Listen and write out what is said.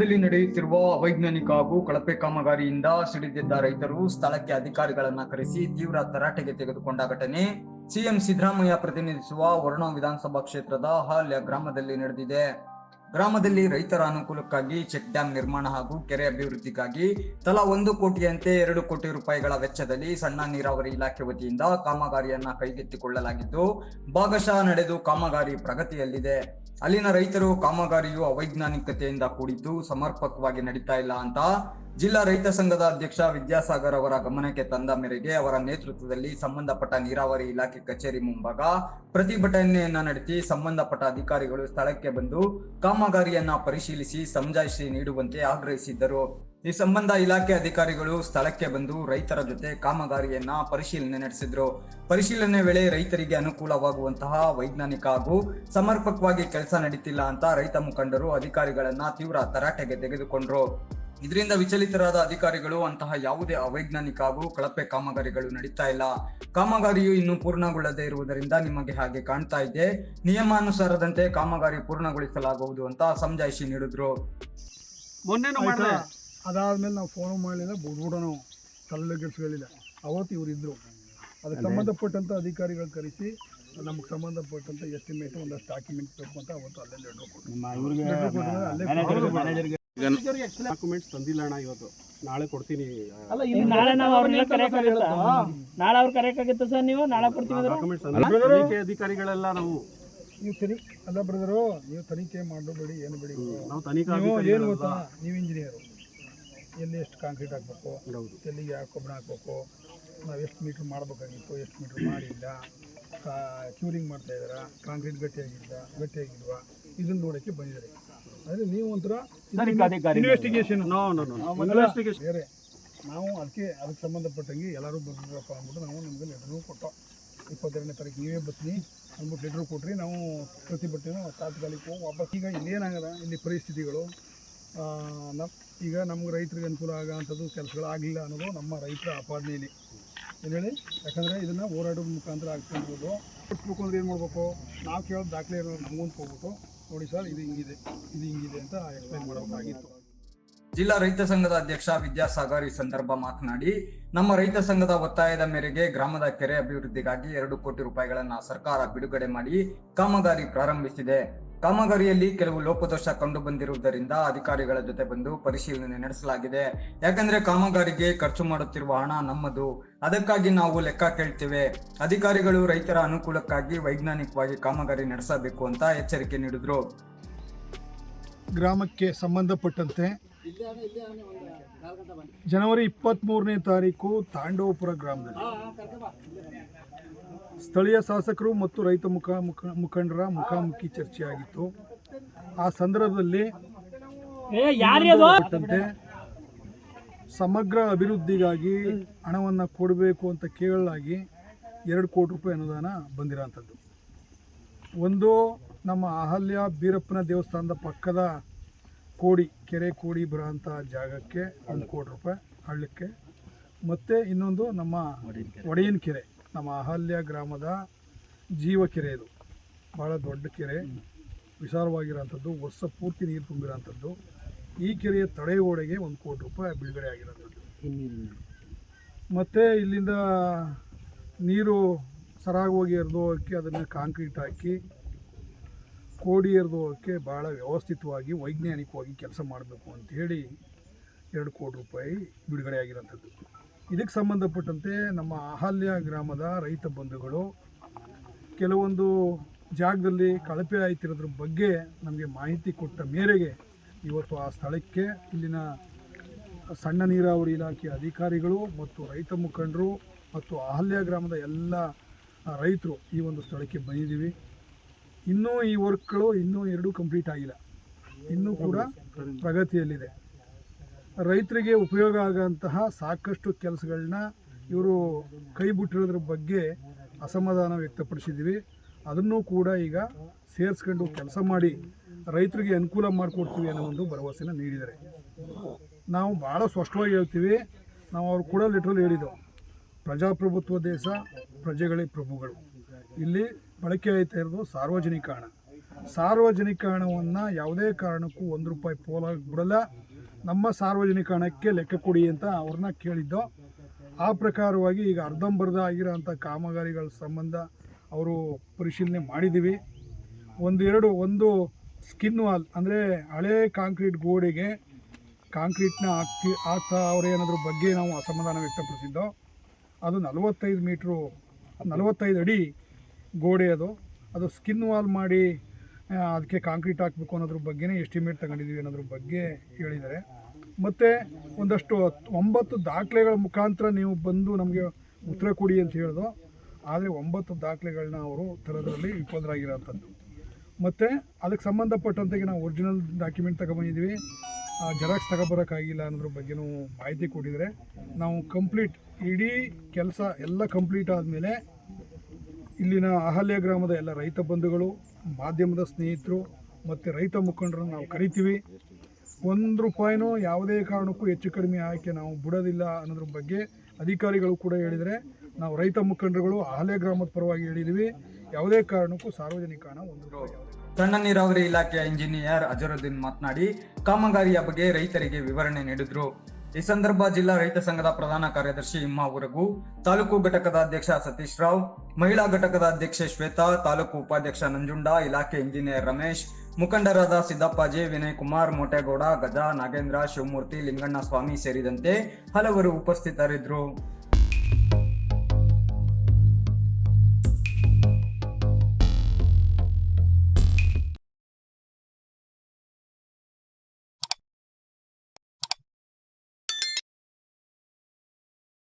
ಗ್ರಾಮದಲ್ಲಿ ನಡೆಯುತ್ತಿರುವ ಅವೈಜ್ಞಾನಿಕ ಹಾಗೂ ಕಳಪೆ ಕಾಮಗಾರಿಯಿಂದ ಸಿಡಿದಿದ್ದ ರೈತರು ಸ್ಥಳಕ್ಕೆ ಅಧಿಕಾರಿಗಳನ್ನ ಕರೆಸಿ ತೀವ್ರ ತರಾಟೆಗೆ ತೆಗೆದುಕೊಂಡ ಘಟನೆ. ಸಿಎಂ ಸಿದ್ದರಾಮಯ್ಯ ಪ್ರತಿನಿಧಿಸುವ ವರುಣ ವಿಧಾನಸಭಾ ಕ್ಷೇತ್ರದ ಹಾಲ್ಯ ಗ್ರಾಮದಲ್ಲಿ ನಡೆದಿದೆ. ಗ್ರಾಮದಲ್ಲಿ ರೈತರ ಅನುಕೂಲಕ್ಕಾಗಿ ಚೆಕ್ ಡ್ಯಾಂ ನಿರ್ಮಾಣ ಹಾಗೂ ಕೆರೆ ಅಭಿವೃದ್ಧಿಗಾಗಿ ತಲಾ ಒಂದು ಕೋಟಿಯಂತೆ ಎರಡು ಕೋಟಿ ರೂಪಾಯಿಗಳ ವೆಚ್ಚದಲ್ಲಿ ಸಣ್ಣ ನೀರಾವರಿ ಇಲಾಖೆ ವತಿಯಿಂದ ಕಾಮಗಾರಿಯನ್ನ ಕೈಗೆತ್ತಿಕೊಳ್ಳಲಾಗಿದ್ದು, ಭಾಗಶಃ ನಡೆದು ಕಾಮಗಾರಿ ಪ್ರಗತಿಯಲ್ಲಿದೆ. ಅಲ್ಲಿನ ರೈತರು ಕಾಮಗಾರಿಯು ಅವೈಜ್ಞಾನಿಕತೆಯಿಂದ ಕೂಡಿದ್ದು ಸಮರ್ಪಕವಾಗಿ ನಡೀತಾ ಇಲ್ಲ ಅಂತ ಜಿಲ್ಲಾ ರೈತ ಸಂಘದ ಅಧ್ಯಕ್ಷ ವಿದ್ಯಾಸಾಗರ್ ಅವರ ಗಮನಕ್ಕೆ ತಂದ ಮೇರೆಗೆ ಅವರ ನೇತೃತ್ವದಲ್ಲಿ ಸಂಬಂಧಪಟ್ಟ ನೀರಾವರಿ ಇಲಾಖೆ ಕಚೇರಿ ಮುಂಭಾಗ ಪ್ರತಿಭಟನೆಯನ್ನ ನಡೆಸಿ ಸಂಬಂಧಪಟ್ಟ ಅಧಿಕಾರಿಗಳು ಸ್ಥಳಕ್ಕೆ ಬಂದು ಕಾಮಗಾರಿಯನ್ನ ಪರಿಶೀಲಿಸಿ ಸಮಜಾಯಿಷಿ ನೀಡುವಂತೆ ಆಗ್ರಹಿಸಿದ್ದರು. ಈ ಸಂಬಂಧ ಇಲಾಖೆ ಅಧಿಕಾರಿಗಳು ಸ್ಥಳಕ್ಕೆ ಬಂದು ರೈತರ ಜೊತೆ ಕಾಮಗಾರಿಯನ್ನ ಪರಿಶೀಲನೆ ನಡೆಸಿದ್ರು. ಪರಿಶೀಲನೆ ವೇಳೆ ರೈತರಿಗೆ ಅನುಕೂಲವಾಗುವಂತಹ ವೈಜ್ಞಾನಿಕ ಹಾಗೂ ಸಮರ್ಪಕವಾಗಿ ಕೆಲಸ ನಡೀತಿಲ್ಲ ಅಂತ ರೈತ ಮುಖಂಡರು ಅಧಿಕಾರಿಗಳನ್ನ ತೀವ್ರ ತರಾಟೆಗೆ ತೆಗೆದುಕೊಂಡ್ರು. ಇದರಿಂದ ವಿಚಲಿತರಾದ ಅಧಿಕಾರಿಗಳು ಅಂತಹ ಯಾವುದೇ ಅವೈಜ್ಞಾನಿಕ ಹಾಗೂ ಕಳಪೆ ಕಾಮಗಾರಿಗಳು ನಡೀತಾ ಇಲ್ಲ. ಕಾಮಗಾರಿಯು ಇನ್ನೂ ಪೂರ್ಣಗೊಳ್ಳದೇ ಇರುವುದರಿಂದ ನಿಮಗೆ ಹಾಗೆ ಕಾಣ್ತಾ ಇದೆ. ನಿಯಮಾನುಸಾರದಂತೆ ಕಾಮಗಾರಿ ಪೂರ್ಣಗೊಳಿಸಲಾಗುವುದು ಅಂತ ಸಮಜಾಯಿಷಿ ನೀಡಿದ್ರು. ಮೊನ್ನೆನೂ ಆಯ್ತಾ ಮಾಡಿದೆ ಅದಾದ್ಮೇಲೆ ನಾವು ಫೋನ್ ಮಾಡಲಿಲ್ಲ ಬುಡ್ಬುಡ ನಾವು ತಲೆಗೆಡಿಸ್ಕೊಳ್ಳಿಲ್ಲ ಅವತ್ತು ಇವರು ಇದ್ರು. ಅದಕ್ಕೆ ಸಂಬಂಧಪಟ್ಟಂಥ ಅಧಿಕಾರಿಗಳು ಕರೆಸಿ ನಮಗೆ ಸಂಬಂಧಪಟ್ಟಂಥ ಎಸ್ಟಿಮೇಟ್ ಒಂದಷ್ಟು ಡಾಕ್ಯುಮೆಂಟ್ ಬೇಕು ಅಂತ ಅವತ್ತು ಅಲ್ಲೇ ಲೆಟ್ರ್ ಕೊಟ್ಟು ಅಲ್ಲೇ ಡಾಕ್ಯುಮೆಂಟ್ಸ್ ತಂದಿಲ್ಲ ಅಣ್ಣ ಇವತ್ತು. ನಾಳೆ ಕೊಡ್ತೀನಿ ಅಲ್ಲ ಇಲ್ಲಿ ನಾಳೆ ನಾವು ಅವ್ರನ್ನೆಲ್ಲ ಕರೆಯಕ್ಕಾಗುತ್ತಾ ನಾಳೆ ಅವ್ರು ಕರೆಯಕ್ಕಾಗುತ್ತೆ ಸರ್ ನೀವು? ನಾಳೆ ಕೊಡ್ತೀವಿ ಅಂದ್ರೆ? ಡಾಕ್ಯುಮೆಂಟ್ಸ್ ತನಿಖೆ ಅಧಿಕಾರಿಗಳೆಲ್ಲ ನಾವು. ನೀವು ತನಿ ಅಲ್ಲ ಬ್ರದರು ನೀವು ತನಿಖೆ ಮಾಡಬೇಡಿ ಏನು ಬಿಡಿ. ನಾವು ತನಿಖೆ ನೀವು ಏನು. ಗೊತ್ತಾ? ನೀವು ಇಂಜಿನಿಯರು ಎಲ್ಲಿ ಎಷ್ಟು ಕಾಂಕ್ರೀಟ್ ಹಾಕ್ಬೇಕು? ಎಲ್ಲಿಗೆ ಹಾಕಬೇಕು ಹಾಕ್ಬೇಕು? ನಾವು ಎಷ್ಟು ಮೀಟ್ರ್ ಮಾಡಬೇಕಾಗಿತ್ತು ಎಷ್ಟು ಮೀಟ್ರ್ ಮಾಡಿಲ್ಲ? ಕ್ಯೂರಿಂಗ್ ಮಾಡ್ತಾ ಇದ್ದಾರಾ? ಕಾಂಕ್ರೀಟ್ ಗಟ್ಟಿಯಾಗಿಲ್ಲ ಗಟ್ಟಿಯಾಗಿಲ್ವಾ? ಇದನ್ನು ನೋಡೋಕ್ಕೆ ಬಂದಿದ್ದಾರೆ. ಆದರೆ ನೀವು ಒಂಥರ ಇನ್ವೆಸ್ಟಿಗೇಷನ್ ಬೇರೆ. ನಾವು ಅದಕ್ಕೆ ಅದಕ್ಕೆ ಸಂಬಂಧಪಟ್ಟಂಗೆ ಎಲ್ಲರೂ ಬಂದಿರಪ್ಪ ಅಂದ್ಬಿಟ್ಟು ನಾವು ನಿಮಗೆ ಲೆಟ್ರೂ ಕೊಟ್ಟು. ಇಪ್ಪತ್ತೆರಡನೇ ತಾರೀಕು ನೀವೇ ಬರ್ತೀನಿ ಅಂದ್ಬಿಟ್ಟು ಲೆಟ್ರ್ ಕೊಟ್ರಿ ನಾವು ಪ್ರತಿಭಟನೆ ತಾತ್ಕಾಲಿಕ ವಾಪಸ್ ಈಗ ಇಲ್ಲೇನಾಗದ ಇಲ್ಲಿ ಪರಿಸ್ಥಿತಿಗಳು. ನಮ್ಮ ಈಗ ನಮ್ಗೆ ರೈತರಿಗೆ ಅನುಕೂಲ ಆಗೋಂಥದ್ದು ಕೆಲಸಗಳು ಆಗಲಿಲ್ಲ ಅನ್ನೋದು ನಮ್ಮ ರೈತರ ಆಪಾದನೆಯಲ್ಲಿ ಏನು ಹೇಳಿ? ಯಾಕಂದರೆ ಇದನ್ನು ಹೋರಾಟದ ಮುಖಾಂತರ ಆಗ್ತಿರ್ಬೋದು ಕೊಡಿಸ್ಬೇಕು ಅಂದ್ರೆ ಏನು ಮಾಡಬೇಕು? ನಾವು ಕೇಳೋದು ದಾಖಲೆ ಇರೋದು ನಮಗೊಂದು ಹೋಗ್ಬಿಟ್ಟು ನೋಡಿ ಸರ್ ಇದು ಹಿಂಗಿದೆ ಇದು ಹಿಂಗಿದೆ ಅಂತ ಎಕ್ಸ್ಪ್ಲೈನ್ ಮಾಡಬೇಕಾಗಿತ್ತು ಜಿಲ್ಲಾ ರೈತ ಸಂಘದ ಅಧ್ಯಕ್ಷ ವಿದ್ಯಾಸಾಗರ್ ಈ ಸಂದರ್ಭ ಮಾತನಾಡಿ, ನಮ್ಮ ರೈತ ಸಂಘದ ಒತ್ತಾಯದ ಮೇರೆಗೆ ಗ್ರಾಮದ ಕೆರೆ ಅಭಿವೃದ್ಧಿಗಾಗಿ ಎರಡು ಕೋಟಿ ರೂಪಾಯಿಗಳನ್ನು ಸರ್ಕಾರ ಬಿಡುಗಡೆ ಮಾಡಿ ಕಾಮಗಾರಿ ಪ್ರಾರಂಭಿಸಿದೆ. ಕಾಮಗಾರಿಯಲ್ಲಿ ಕೆಲವು ಲೋಪದೋಷ ಕಂಡು ಬಂದಿರುವುದರಿಂದ ಅಧಿಕಾರಿಗಳ ಜೊತೆ ಬಂದು ಪರಿಶೀಲನೆ ನಡೆಸಲಾಗಿದೆ. ಯಾಕಂದ್ರೆ ಕಾಮಗಾರಿಗೆ ಖರ್ಚು ಮಾಡುತ್ತಿರುವ ಹಣ ನಮ್ಮದು. ಅದಕ್ಕಾಗಿ ನಾವು ಲೆಕ್ಕ ಕೇಳ್ತೇವೆ. ಅಧಿಕಾರಿಗಳು ರೈತರ ಅನುಕೂಲಕ್ಕಾಗಿ ವೈಜ್ಞಾನಿಕವಾಗಿ ಕಾಮಗಾರಿ ನಡೆಸಬೇಕು ಅಂತ ಎಚ್ಚರಿಕೆ ನೀಡಿದ್ರು. ಗ್ರಾಮಕ್ಕೆ ಸಂಬಂಧಪಟ್ಟಂತೆ ಜನವರಿ ಇಪ್ಪತ್ತ್ಮೂರನೇ ತಾರೀಕು ತಾಂಡವಪುರ ಗ್ರಾಮದಲ್ಲಿ. ಸ್ಥಳೀಯ ಶಾಸಕರು ಮತ್ತು ರೈತ ಮುಖ ಮುಖ ಮುಖಂಡರ ಮುಖಾಮುಖಿ ಚರ್ಚೆಯಾಗಿತ್ತು. ಆ ಸಂದರ್ಭದಲ್ಲಿ ಸಮಗ್ರ ಅಭಿವೃದ್ಧಿಗಾಗಿ ಹಣವನ್ನು ಕೊಡಬೇಕು ಅಂತ ಕೇಳಲಾಗಿ ಎರಡು ಕೋಟಿ ರೂಪಾಯಿ ಅನುದಾನ ಬಂದಿರೋಂಥದ್ದು. ಒಂದು ನಮ್ಮ ಅಹಲ್ಯ ಬೀರಪ್ಪನ ದೇವಸ್ಥಾನದ ಪಕ್ಕದ ಕೋಡಿ, ಕೆರೆ ಕೋಡಿ ಬರೋಂಥ ಜಾಗಕ್ಕೆ ಒಂದು ಕೋಟಿ ರೂಪಾಯಿ ಹಳ್ಳಕ್ಕೆ. ಮತ್ತು ಇನ್ನೊಂದು ನಮ್ಮ ಒಡೆಯನ್ ಕೆರೆ, ನಮ್ಮ ಅಹಲ್ಯ ಗ್ರಾಮದ ಜೀವ ಕೆರೆ ಇದು. ಭಾಳ ದೊಡ್ಡ ಕೆರೆ. ವಿಶಾಲವಾಗಿರೋಂಥದ್ದು ವರ್ಷ ಪೂರ್ತಿ ನೀರು ತುಂಬಿರೋಂಥದ್ದು ಈ ಕೆರೆಯ ತಡೆ ಓಡೆಗೆ ಒಂದು ಕೋಟಿ ರೂಪಾಯಿ ಬಿಡುಗಡೆ ಆಗಿರೋಂಥದ್ದು ಮತ್ತು ಇಲ್ಲಿಂದ ನೀರು ಸರಾಗಿ ಹೋಗಿ ಹರಿದು ಹೋಗೋಕ್ಕೆ ಅದನ್ನು ಕಾಂಕ್ರೀಟ್ ಹಾಕಿ ಕೋಡಿ ಹರಿದು ಭಾಳ ವ್ಯವಸ್ಥಿತವಾಗಿ, ವೈಜ್ಞಾನಿಕವಾಗಿ ಕೆಲಸ ಮಾಡಬೇಕು ಅಂಥೇಳಿ ಎರಡು ಕೋಟಿ ರೂಪಾಯಿ ಬಿಡುಗಡೆ ಆಗಿರೋಂಥದ್ದು ಇದಕ್ಕೆ ಸಂಬಂಧಪಟ್ಟಂತೆ ನಮ್ಮ ಅಹಲ್ಯ ಗ್ರಾಮದ ರೈತ ಬಂಧುಗಳು ಕೆಲವೊಂದು ಜಾಗದಲ್ಲಿ ಕಳಪೆ ಆಯ್ತಿರೋದ್ರ ಬಗ್ಗೆ ನಮಗೆ ಮಾಹಿತಿ ಕೊಟ್ಟ ಮೇರೆಗೆ ಇವತ್ತು ಆ ಸ್ಥಳಕ್ಕೆ ಇಲ್ಲಿನ ಸಣ್ಣ ನೀರಾವರಿ ಇಲಾಖೆ ಅಧಿಕಾರಿಗಳು ಮತ್ತು ರೈತ ಮುಖಂಡರು ಮತ್ತು ಅಹಲ್ಯ ಗ್ರಾಮದ ಎಲ್ಲ ರೈತರು ಈ ಒಂದು ಸ್ಥಳಕ್ಕೆ ಬಂದಿದ್ದೀವಿ. ಇನ್ನೂ ಈ ವರ್ಕ್ಗಳು ಇನ್ನೂ ಎರಡೂ ಕಂಪ್ಲೀಟ್ ಆಗಿಲ್ಲ. ಇನ್ನೂ ಕೂಡ ಪ್ರಗತಿಯಲ್ಲಿದೆ. ರೈತರಿಗೆ ಉಪಯೋಗ ಆಗೋಂತಹ ಸಾಕಷ್ಟು ಕೆಲಸಗಳನ್ನ ಇವರು ಕೈ ಬಿಟ್ಟಿರೋದ್ರ ಬಗ್ಗೆ ಅಸಮಾಧಾನ ವ್ಯಕ್ತಪಡಿಸಿದ್ದೀವಿ. ಅದನ್ನು ಕೂಡ ಈಗ ಸೇರಿಸ್ಕೊಂಡು ಕೆಲಸ ಮಾಡಿ ರೈತರಿಗೆ ಅನುಕೂಲ ಮಾಡಿಕೊಡ್ತೀವಿ ಅನ್ನೋ ಒಂದು ಭರವಸೆನ ನೀಡಿದ್ದಾರೆ. ನಾವು ಭಾಳ ಸ್ಪಷ್ಟವಾಗಿ ಹೇಳ್ತೀವಿ, ನಾವು ಅವ್ರು ಕೂಡ ಲೆಟ್ರಲ್ಲಿ ಹೇಳಿದ್ದೆವು ಪ್ರಜಾಪ್ರಭುತ್ವ ದೇಶ ಪ್ರಜೆಗಳೇ ಪ್ರಭುಗಳು. ಇಲ್ಲಿ ಬಳಕೆ ಆಯ್ತಾ ಇರೋದು ಸಾರ್ವಜನಿಕ ಹಣ. ಸಾರ್ವಜನಿಕ ಹಣವನ್ನು ಯಾವುದೇ ಕಾರಣಕ್ಕೂ ಒಂದು ರೂಪಾಯಿ ಪೋಲಾಗಿ ಬಿಡಲ್ಲ. ನಮ್ಮ ಸಾರ್ವಜನಿಕ ಹಣಕ್ಕೆ ಲೆಕ್ಕ ಕೊಡಿ ಅಂತ ಅವ್ರನ್ನ ಕೇಳಿದ್ದು. ಆ ಪ್ರಕಾರವಾಗಿ ಈಗ ಅರ್ಧಂಬರ್ಧ ಆಗಿರೋಂಥ ಕಾಮಗಾರಿಗಳ ಸಂಬಂಧ ಅವರು ಪರಿಶೀಲನೆ ಮಾಡಿದ್ದೀವಿ ಒಂದೆರಡು ಒಂದು ಸ್ಕಿನ್ ವಾಲ್, ಅಂದರೆ ಹಳೇ ಕಾಂಕ್ರೀಟ್ ಗೋಡೆಗೆ ಕಾಂಕ್ರೀಟ್ನ ಹಾಕ್ತಿ ಆಗ್ತಾ ಅವರೇನಾದ್ರ ಬಗ್ಗೆ ನಾವು ಅಸಮಾಧಾನ ವ್ಯಕ್ತಪಡಿಸಿದ್ದೋ, ಅದು ನಲವತ್ತೈದು ಮೀಟ್ರು, ನಲವತ್ತೈದು ಅಡಿ ಗೋಡೆ ಅದು. ಅದು ಸ್ಕಿನ್ ವಾಲ್ ಮಾಡಿ ಅದಕ್ಕೆ ಕಾಂಕ್ರೀಟ್ ಹಾಕಬೇಕು ಅನ್ನೋದ್ರ ಬಗ್ಗೆನೇ ಎಸ್ಟಿಮೇಟ್ ತಗೊಂಡಿದ್ದೀವಿ ಅನ್ನೋದ್ರ ಬಗ್ಗೆ ಹೇಳಿದ್ದಾರೆ. ಮತ್ತು ಒಂದಷ್ಟು ಒಂಬತ್ತು ದಾಖಲೆಗಳ ಮುಖಾಂತರ ನೀವು ಬಂದು ನಮಗೆ ಉತ್ತರ ಕೊಡಿ ಅಂತ ಹೇಳಿದ್ರು ಆದರೆ ಒಂಬತ್ತು ದಾಖಲೆಗಳನ್ನ ಅವರು ತರೋದ್ರಲ್ಲಿ ವಿಫಲರಾಗಿರೋಂಥದ್ದು. ಮತ್ತು ಅದಕ್ಕೆ ಸಂಬಂಧಪಟ್ಟಂತೆ ನಾವು ಒರಿಜಿನಲ್ ಡಾಕ್ಯುಮೆಂಟ್ ತಗೊಬಂದಿದ್ದೀವಿ ಜೆರಾಕ್ಸ್ ತಗೊಬರೋಕ್ಕಾಗಿಲ್ಲ ಅನ್ನೋದ್ರ ಬಗ್ಗೆನೂ ಮಾಹಿತಿ ಕೊಟ್ಟಿದ್ದಾರೆ. ನಾವು ಕಂಪ್ಲೀಟ್ ಇಡೀ ಕೆಲಸ ಎಲ್ಲ ಕಂಪ್ಲೀಟ್ ಆದಮೇಲೆ ಇಲ್ಲಿನ ಅಹಲ್ಯ ಗ್ರಾಮದ ಎಲ್ಲ ರೈತ ಬಂಧುಗಳು, ಮಾಧ್ಯಮದ ಸ್ನೇಹಿತರು ಮತ್ತು ರೈತ ಮುಖಂಡರನ್ನು ನಾವು ಕರಿತೀವಿ. ಒಂದು ರೂಪಾಯಿನೂ ಯಾವುದೇ ಕಾರಣಕ್ಕೂ ಹೆಚ್ಚು ಕಡಿಮೆ ಆಯ್ಕೆ ನಾವು ಬಿಡೋದಿಲ್ಲ ಅನ್ನೋದ್ರ ಬಗ್ಗೆ ಅಧಿಕಾರಿಗಳು ಕೂಡ ಹೇಳಿದರೆ ನಾವು ರೈತ ಮುಖಂಡರುಗಳು ಅಹಲೆ ಗ್ರಾಮದ ಪರವಾಗಿ ಹೇಳಿದೀವಿ. ಯಾವುದೇ ಕಾರಣಕ್ಕೂ ಸಾರ್ವಜನಿಕ ಹಣ ಒಂದು ಸಣ್ಣ ನೀರಾವರಿ ಇಲಾಖೆಯ ಇಂಜಿನಿಯರ್ ಅಜರುದ್ದೀನ್ ಮಾತನಾಡಿ, ಕಾಮಗಾರಿಯ ಬಗ್ಗೆ ರೈತರಿಗೆ ವಿವರಣೆ ನೀಡಿದ್ರು. ಈ ಸಂದರ್ಭ ಜಿಲ್ಲಾ ರೈತ ಸಂಘದ ಪ್ರಧಾನ ಕಾರ್ಯದರ್ಶಿ ಇಮ್ಮಾ ಉರಗು ತಾಲೂಕು ಘಟಕದ ಅಧ್ಯಕ್ಷ ಸತೀಶ್ ರಾವ್, ಮಹಿಳಾ ಘಟಕದ ಅಧ್ಯಕ್ಷೆ ಶ್ವೇತಾ, ತಾಲೂಕು ಉಪಾಧ್ಯಕ್ಷ ನಂಜುಂಡ, ಇಲಾಖೆ ಇಂಜಿನಿಯರ್ ರಮೇಶ್, ಮುಖಂಡರಾದ ಸಿದ್ದಪ್ಪಾಜಿ ವಿನಯ್ ಕುಮಾರ್ ಮೋಟೇಗೌಡ, ಗಜಾ ನಾಗೇಂದ್ರ, ಶಿವಮೂರ್ತಿ, ಲಿಂಗಣ್ಣ ಸ್ವಾಮಿ ಸೇರಿದಂತೆ ಹಲವರು ಉಪಸ್ಥಿತರಿದ್ದರು.